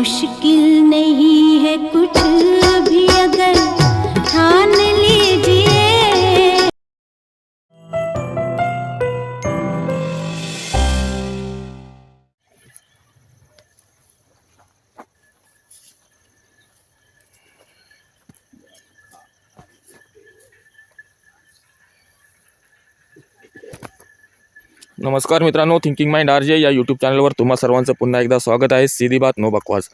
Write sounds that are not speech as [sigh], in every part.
मुश्किल नहीं है कुछ। नमस्कार मित्रांनो थिंकिंग माइंड आर जे या यूट्यूब चॅनलवर तुम्हा सर्वांचं पुन्हा एकदा स्वागत आहे. सीधी बात नो बकवास.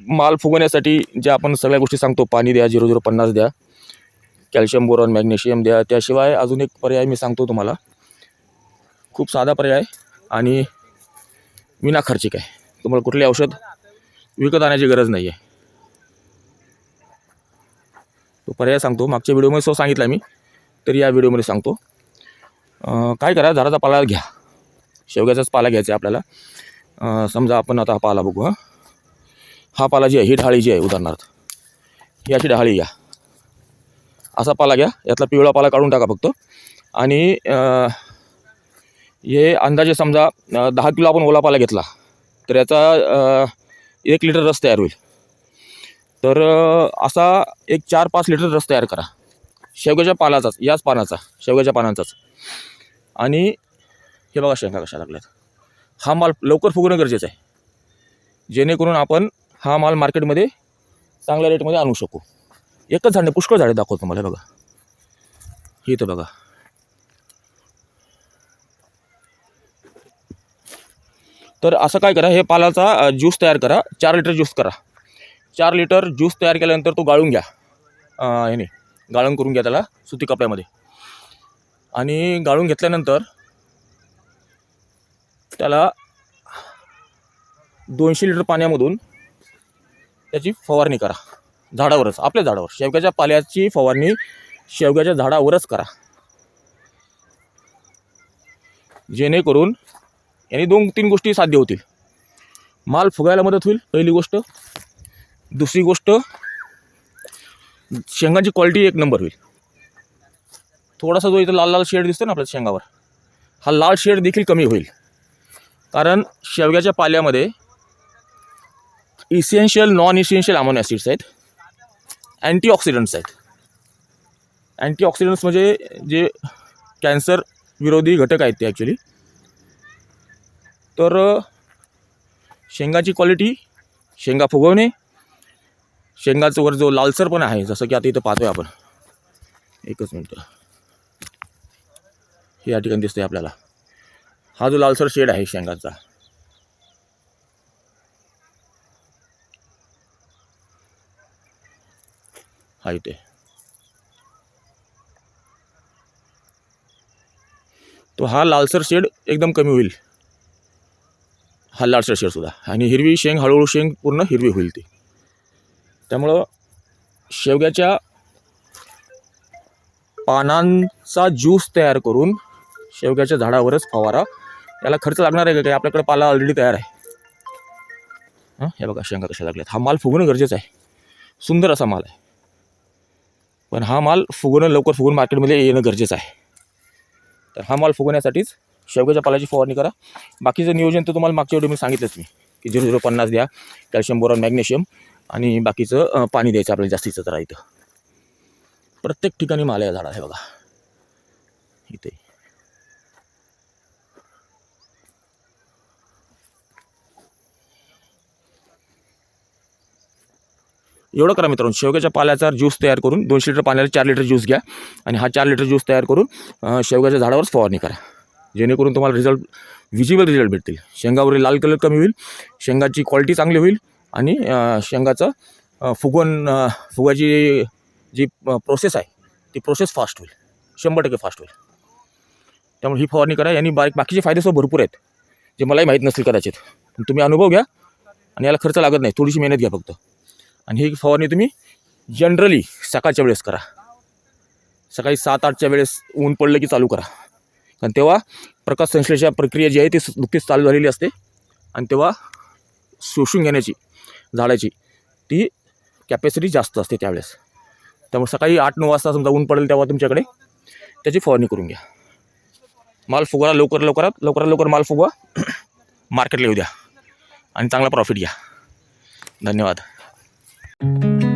माल फुगवण्यासाठी जे आपण सगळ्या गोष्टी सांगतो पाणी द्या झिरो झिरो पन्नास द्या कॅल्शियम बोरॉन मॅग्नेशियम द्या त्याशिवाय अजून एक पर्याय मी सांगतो तुम्हाला. खूप साधा पर्याय आणि विना खर्चिक आहे. तुम्हाला कुठले औषध विकत आणायची गरज नाही आहे तो पर्याय सांगतो. मागच्या व्हिडिओमध्ये सो सांगितला मी तर या व्हिडिओमध्ये सांगतो. काय करा झाडाचा पाला घ्या. शेवग्याचाच पाला घ्यायचा आहे आपल्याला. समजा आपण आता हा पाला बघू हां. हा पाला जी आहे ही ढाळी जी आहे उदाहरणार्थ. ही अशी ढाळी घ्या. असा पाला घ्या यातला पिवळा पाला काढून टाका फक्त. आणि हे अंदाजे समजा दहा किलो आपण ओला पाला घेतला तर याचा एक लिटर रस तयार होईल. तर असा एक चार पाच लिटर रस तयार करा. शेवग्याच्या पालाचाच याच पानाचा शेवग्याच्या पानांचाच. आणि हे बघा शेंगा कशा लागल्यात. हा माल लवकर फुगणं गरजेचं आहे. जेणेकरून आपण हा माल मार्केटमध्ये चांगल्या रेटमध्ये आणू शकू. एकच झाड नाही पुष्कळ झाडे दाखवतो तुम्हाला बघा. ही तर बघा. तर असं काय करा हे पालाचा ज्यूस तयार करा. चार लिटर ज्यूस करा. चार लिटर ज्यूस तयार केल्यानंतर तो गाळून घ्या. ह्याने गाळण करून घ्या त्याला सुती कपड्यामध्ये. आणि गाळून घेतल्यानंतर त्याला दोनशे लिटर पाण्यामधून त्याची फवारणी करा. झाडावरच आपल्या झाडावर. शेवग्याच्या पाल्याची फवारणी शेवग्याच्या झाडावरच करा. जेणेकरून याने दोन तीन गोष्टी साध्य होतील. माल फुगायला मदत होईल पहिली गोष्ट. दुसरी गोष्ट शेंगाची क्वालिटी एक नंबर होईल. थोडासा जो इथं लाल लाल शेड दिसतो ना आपल्या शेंगावर हा लाल शेड देखील कमी होईल. कारण शेवग्याच्या पाल्यामध्ये essential non essential amino acids आहेत. अँटीऑक्सिडंट्स आहेत. अँटीऑक्सिडंट्स म्हणजे जे कॅन्सर विरोधी घटक आहेत ते ॲक्च्युली तर शेंगाची क्वालिटी शेंगा फुगवणे शेंगाचं वर जो लालसर पण आहे जसं की आता इथं पाहतोय आपण. एकच मिनटं. हे या ठिकाणी दिसतंय आपल्याला. हा जो लालसर शेड आहे शेंगाचा. हा इथे. तो हा लालसर शेड एकदम कमी होईल. हा लालसर शेड सुद्धा. आणि हिरवी शेंग हळूहळू शेंग पूर्ण हिरवी होईल ती. त्यामुळं शेवग्याच्या पानांचा ज्यूस तयार करून शेवग्याच्या झाडावरच फवारा. याला खर्च लागणार आहे का काही? आपल्याकडे पाला ऑलरेडी तयार आहे. हां? हे बघा शेंगा कशा लागल्यात. हा माल फुगणं गरजेचं आहे. सुंदर असा माल आहे. पण हा माल फुगणं लवकर फुगून मार्केटमध्ये येणं गरजेचं आहे. तर हा माल फुगवण्यासाठीच शेवग्याच्या पालाची फवारणी करा. बाकीचं नियोजन तर तुम्हाला मागच्या वेळी मी सांगितलंच मी. की झिरो झिरो पन्नास द्या कॅल्शियम बोरॉन मॅग्नेशियम आणि बाकीचं पाणी द्यायचं आपल्याला जास्तीचं तर इथं. प्रत्येक ठिकाणी माल या झाड आहे बघा. इथे. एवढं करा मित्रांनो. शेवग्याच्या पाल्याचा ज्यूस तयार करून दोनशे लिटर पाण्याला चार लिटर ज्यूस घ्या आणि हा चार लिटर ज्यूस तयार करून शेवग्याच्या झाडावरच फवारणी करा. जेणेकरून तुम्हाला रिझल्ट विजिबल रिझल्ट भेटतील. शेंगावरील लाल कलर कमी होईल शेंगाची क्वालिटी चांगली होईल आणि शेंगाचं फुगवण अं, फुगाची जी प्रोसेस आहे ती प्रोसेस फास्ट होईल. शंभर टक्के फास्ट होईल. त्यामुळे ही फवारणी करा. यांनी बारीक बाकीचे फायदेसुद्धा भरपूर आहेत जे मलाही माहीत नसतील कदाचित. पण तुम्ही अनुभव घ्या आणि याला खर्च लागत नाही. थोडीशी मेहनत घ्या फक्त. आणि ही फवारणी तुम्ही जनरली सकाळच्या वेळेस करा. सकाळी सात आठच्या वेळेस ऊन पडलं की चालू करा. कारण तेव्हा प्रकाश संश्लेषण प्रक्रिया जी आहे ती नुकतीच चालू झालेली असते आणि तेव्हा शोषून घेण्याची झाडाची ती कॅपॅसिटी जास्त असते त्यावेळेस. त्यामुळे सकाळी आठ नऊ वाजता समजा ऊन पडेल तेव्हा तुमच्याकडे त्याची फवारणी करून घ्या. माल फुगवा लवकर लवकरात लवकरात लवकर माल फुगवा. [clears throat] मार्केटला येऊ द्या आणि चांगला प्रॉफिट घ्या. धन्यवाद. Thank you.